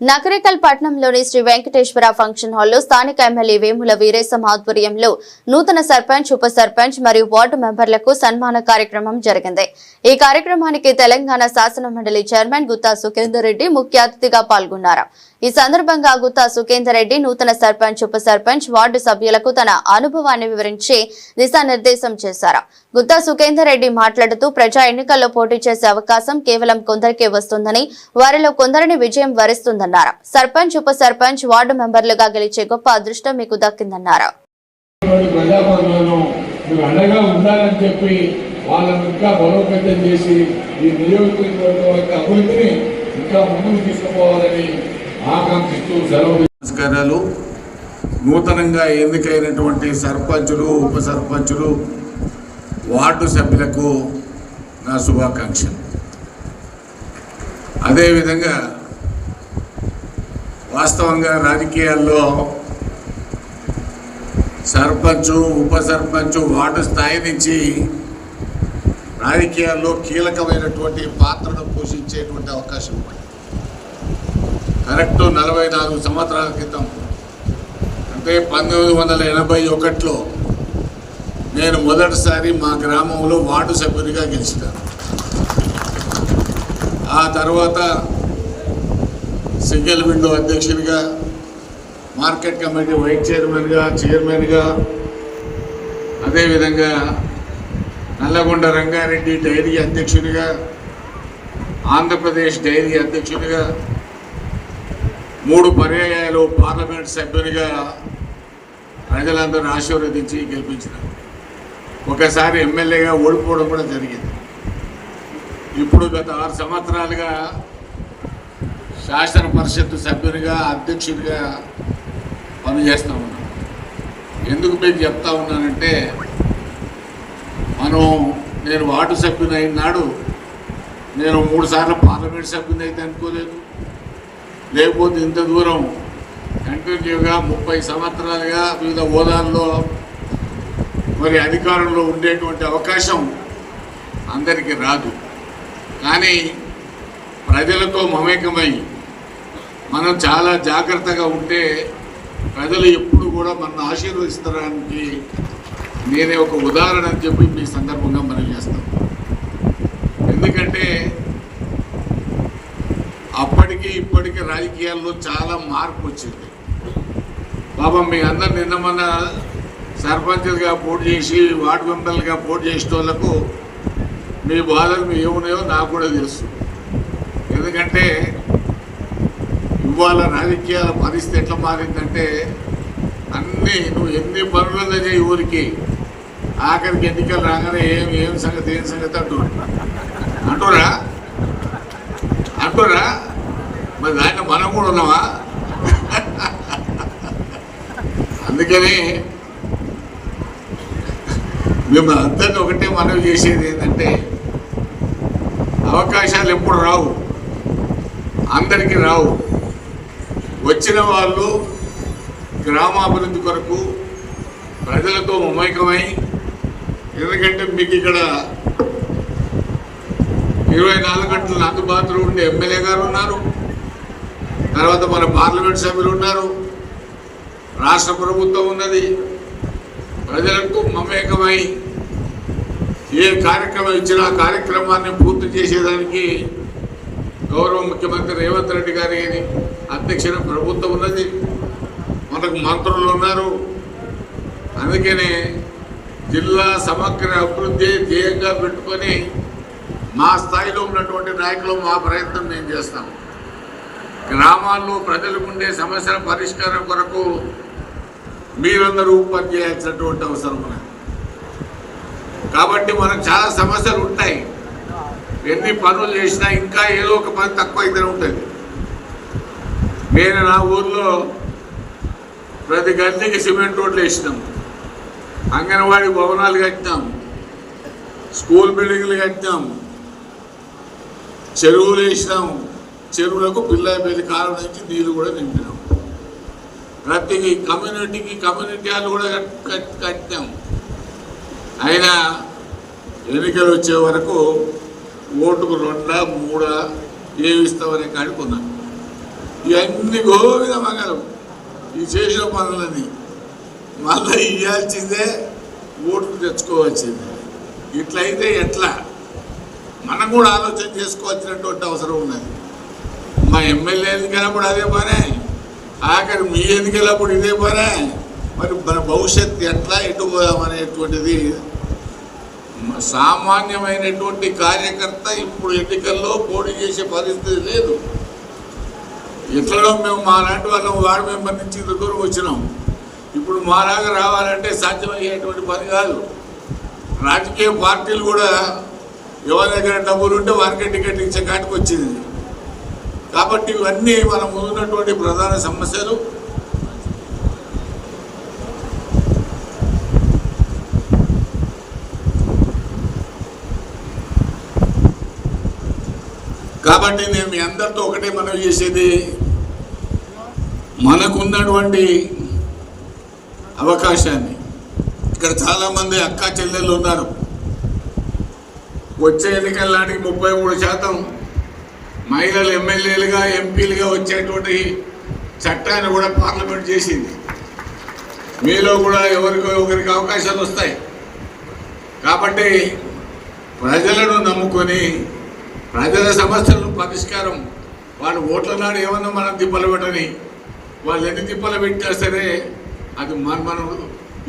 నకరికల్ పట్నంలోని శ్రీ వెంకటేశ్వర ఫంక్షన్ హాల్లో స్థానిక ఎమ్మెల్యే వేముల వీరేశం ఆధ్వర్యంలో నూతన సర్పంచ్ ఉప సర్పంచ్ మరియు వార్డు మెంబర్లకు సన్మాన కార్యక్రమం జరిగింది. ఈ కార్యక్రమానికి తెలంగాణ శాసన మండలి చైర్మన్ గుత్తా సుఖేందర్ రెడ్డి ముఖ్య అతిథిగా పాల్గొన్నారు. ఈ సందర్భంగా గుత్తా సుఖేందర్ రెడ్డి నూతన సర్పంచ్ ఉప సర్పంచ్ వార్డు సభ్యులకు తన అనుభవాన్ని వివరించి దిశానిర్దేశం చేశారు. గుత్తా సుఖేందర్ రెడ్డి మాట్లాడుతూ ప్రజా ఎన్నికల్లో పోటీ చేసే అవకాశం కేవలం కొందరికే వస్తుందని వారిలో కొందరిని విజయం వరిస్తుందన్నారు సర్పంచ్ ఉప సర్పంచ్ వార్డు మెంబర్లుగా గెలిచే గొప్ప అదృష్టం మీకు దక్కిందన్నారు. ఇటువంటి ప్రజాపాలనలో మీరు అండగా ఉండాలని చెప్పి వాళ్ళని ఇంకా బలోపేతం చేసి ఈ నియోజకవర్గం యొక్క అభివృద్ధిని ఇంకా ముందుకు తీసుకుపోవాలని ఆకాంక్షిస్తూ సెలవు నమస్కారాలు. నూతనంగా ఎన్నికైనటువంటి సర్పంచులు ఉప సర్పంచులు వార్డు సభ్యులకు నా శుభాకాంక్షలు. అదేవిధంగా వాస్తవంగా రాజకీయాల్లో సర్పంచు ఉప సర్పంచు వార్డు స్థాయి నుంచి రాజకీయాల్లో కీలకమైనటువంటి పాత్రను పోషించేటువంటి అవకాశం ఉంది. కరెక్ట్ నలభై నాలుగు సంవత్సరాల క్రితం అంటే పంతొమ్మిది వందల ఎనభై ఒకటిలో నేను మొదటిసారి మా గ్రామంలో వార్డు సభ్యునిగా గెలిచినాను. ఆ తర్వాత సింగిల్ విండో అధ్యక్షునిగా మార్కెట్ కమిటీ వైస్ చైర్మన్గా చైర్మన్గా అదేవిధంగా నల్లగొండ రంగారెడ్డి డైరీ అధ్యక్షునిగా ఆంధ్రప్రదేశ్ డైరీ అధ్యక్షునిగా మూడు పర్యాయాలు పార్లమెంట్ సభ్యునిగా ప్రజలందరూ ఆశీర్వదించి గెలిపించినారు. ఒకసారి ఎమ్మెల్యేగా ఓడిపోవడం కూడా జరిగింది. ఇప్పుడు గత ఆరు సంవత్సరాలుగా శాసన పరిషత్తు సభ్యునిగా అధ్యక్షుడిగా పనిచేస్తూ ఉన్నాను ఎందుకు మీకు చెప్తా ఉన్నానంటే మనం నేను వార్డు సభ్యుని అయినాడు నేను మూడు సార్లు పార్లమెంట్ సభ్యుని అయితే అనుకోలేదు. లేకపోతే ఇంత దూరం కంటిన్యూగా ముప్పై సంవత్సరాలుగా వివిధ హోదాల్లో మరి అధికారంలో ఉండేటువంటి అవకాశం అందరికీ రాదు. కానీ ప్రజలతో మమేకమై మనం చాలా జాగ్రత్తగా ఉంటే ప్రజలు ఎప్పుడు కూడా మన ఆశీర్వదిస్తడానికి నేనే ఒక ఉదాహరణ అని చెప్పి మీ సందర్భంగా మనం చేస్తాం. ఎందుకంటే అప్పటికి ఇప్పటికి రాజకీయాల్లో చాలా మార్పు వచ్చింది. పాపం మీ అందరు నిన్న మొన్న సర్పంచ్లుగా పోటీ చేసి వార్డు మెంబర్లుగా పోటీ చేసిన వాళ్ళకు మీ బాధలు మీ ఏమున్నాయో నాకు కూడా తెలుసు. ఎందుకంటే ఇవాళ రాజకీయాల పరిస్థితి ఎట్లా మారిందంటే అన్నీ నువ్వు ఎన్ని పనులు చేయి ఊరికి. ఆఖరికి ఎన్నికలు రాగానే ఏం ఏం సంగతి ఏం సంగతి అంటున్నా అంటురా అంటురా మరి దాంట్లో మనం కూడా ఉన్నావా అందుకని మేము అందరినీ ఒకటే మనవి చేసేది ఏంటంటే అవకాశాలు ఎప్పుడు రావు. అందరికీ రావు. వచ్చిన వాళ్ళు గ్రామాభివృద్ధి కొరకు ప్రజలతో మమైకమై ఎందుకంటే మీకు ఇక్కడ ఇరవై నాలుగు గంటలు అందుబాటులో ఉండే ఎమ్మెల్యే గారు ఉన్నారు. తర్వాత మన పార్లమెంట్ సభ్యులు ఉన్నారు. రాష్ట్ర ప్రభుత్వం ఉన్నది. ప్రజలకు మమేకమై ఏ కార్యక్రమం ఇచ్చినా కార్యక్రమాన్ని పూర్తి చేసేదానికి గౌరవ ముఖ్యమంత్రి రేవంత్ రెడ్డి గారి అధ్యక్షుల ప్రభుత్వం ఉన్నది. మనకు మంత్రులు ఉన్నారు. అందుకనే జిల్లా సమగ్ర అభివృద్ధి ధ్యేయంగా పెట్టుకొని మా స్థాయిలో ఉన్నటువంటి నాయకులు మా ప్రయత్నం మేము చేస్తాం. గ్రామాల్లో ప్రజలకు ఉండే సమస్యల పరిష్కారం కొరకు మీరందరూ పనిచేయాల్సినటువంటి అవసరం ఉన్నది. కాబట్టి మనకు చాలా సమస్యలు ఉంటాయి. ఎన్ని పనులు చేసినా ఇంకా ఏదో ఒక పని తక్కువ అయితే ఉంటుంది. నేను నా ఊర్లో ప్రతి గల్లీకి సిమెంట్ రోడ్లు వేసినాం. అంగన్వాడీ భవనాలు కట్టినాం. స్కూల్ బిల్డింగ్లు కట్టినాం. చెరువులు వేసినాం. చెరువులకు పిల్లాయిపల్లి కాలం నుంచి నీళ్ళు కూడా నింపినాం. ప్రతి కమ్యూనిటీకి కమ్యూనిటీ హాల్ కూడా కట్టినాం. అయినా ఎన్నికలు వచ్చే వరకు ఓటుకు రెండా మూడా ఏమి ఇస్తామనే కాడికి ఉన్నాం ఇవన్నీ గోవిన మంగళం. ఈ చేసిన పనులని మళ్ళీ ఇవ్వాల్సిందే ఓటుకు తెచ్చుకోవాల్సిందే. ఇట్లయితే ఎట్లా? మనం కూడా ఆలోచన చేసుకోవాల్సినటువంటి అవసరం ఉన్నది. మా ఎమ్మెల్యే ఎన్నికలప్పుడు అదే పనే. ఆఖరి మీ ఎన్నికలప్పుడు ఇదే పనే. మరి మన భవిష్యత్తు ఎట్లా ఎటు పోదామనేటువంటిది సామాన్యమైనటువంటి కార్యకర్త ఇప్పుడు ఎన్నికల్లో పోటీ చేసే పరిస్థితి లేదు. ఎట్లనో మేము మా లాంటి వాళ్ళం వార్డు మెంబర్ నుంచి దగ్గర వచ్చినాం. ఇప్పుడు మాలాగా రావాలంటే సాధ్యమయ్యేటువంటి పని కాదు. రాజకీయ పార్టీలు కూడా ఎవరి దగ్గర డబ్బులు ఉంటే వారికే టికెట్ ఇచ్చే కాటికి వచ్చింది కాబట్టి ఇవన్నీ మనం ముందున్నటువంటి ప్రధాన సమస్యలు. కాబట్టి నేను మీ అందరితో ఒకటే మనం చేసేది. మనకున్నటువంటి అవకాశాన్ని. ఇక్కడ చాలామంది అక్క చెల్లెళ్ళు ఉన్నారు. వచ్చే ఎన్నికల నాటికి ముప్పై మూడు శాతం మహిళలు ఎమ్మెల్యేలుగా ఎంపీలుగా వచ్చేటువంటి చట్టాన్ని కూడా పార్లమెంట్ చేసింది. మీలో కూడా ఎవరికి ఒకరికి అవకాశాలు వస్తాయి. కాబట్టి ప్రజలను నమ్ముకొని ప్రజల సమస్యలను పరిష్కారం. వాళ్ళు ఓట్ల నాడు ఏమన్నా మనం తిప్పలు పెట్టని వాళ్ళు ఎన్ని తిప్పలు పెట్టినా సరే అది మన మనం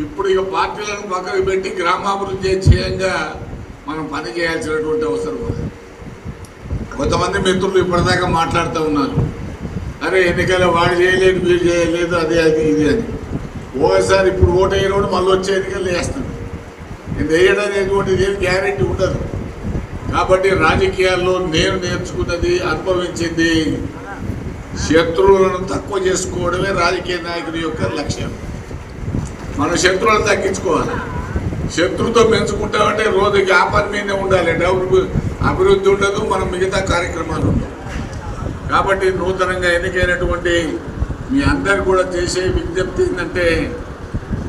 ఇప్పుడు ఇక పార్టీలను పక్కకు పెట్టి గ్రామాభివృద్ధి చేయంగా మనం పని చేయాల్సినటువంటి అవసరం ఉంది. కొంతమంది మిత్రులు ఇప్పటిదాకా మాట్లాడుతూ ఉన్నారు. అరే ఎన్నికల వాడు చేయలేదు వీడు చేయలేదు అదే అది ఇది అని. ఓసారి ఇప్పుడు ఓటు వేయడం మళ్ళీ వచ్చే ఎన్నికలు వేస్తాడు నేను వేయడం అనేటువంటిది ఏం గ్యారెంటీ ఉండదు. కాబట్టి రాజకీయాల్లో నేను నేర్చుకున్నది అనుభవించింది శత్రువులను తక్కువ చేసుకోవడమే రాజకీయ నాయకుడి యొక్క లక్ష్యం. మన శత్రువులను తగ్గించుకోవాలి. శత్రుతో పెంచుకుంటామంటే రోజుకి వ్యాపారం మీదే ఉండాలి. డబ్బు అభివృద్ధి ఉండదు మనం మిగతా కార్యక్రమాలు ఉండవు. కాబట్టి నూతనంగా ఎన్నికైనటువంటి మీ అందరు కూడా చేసే విజ్ఞప్తి ఏంటంటే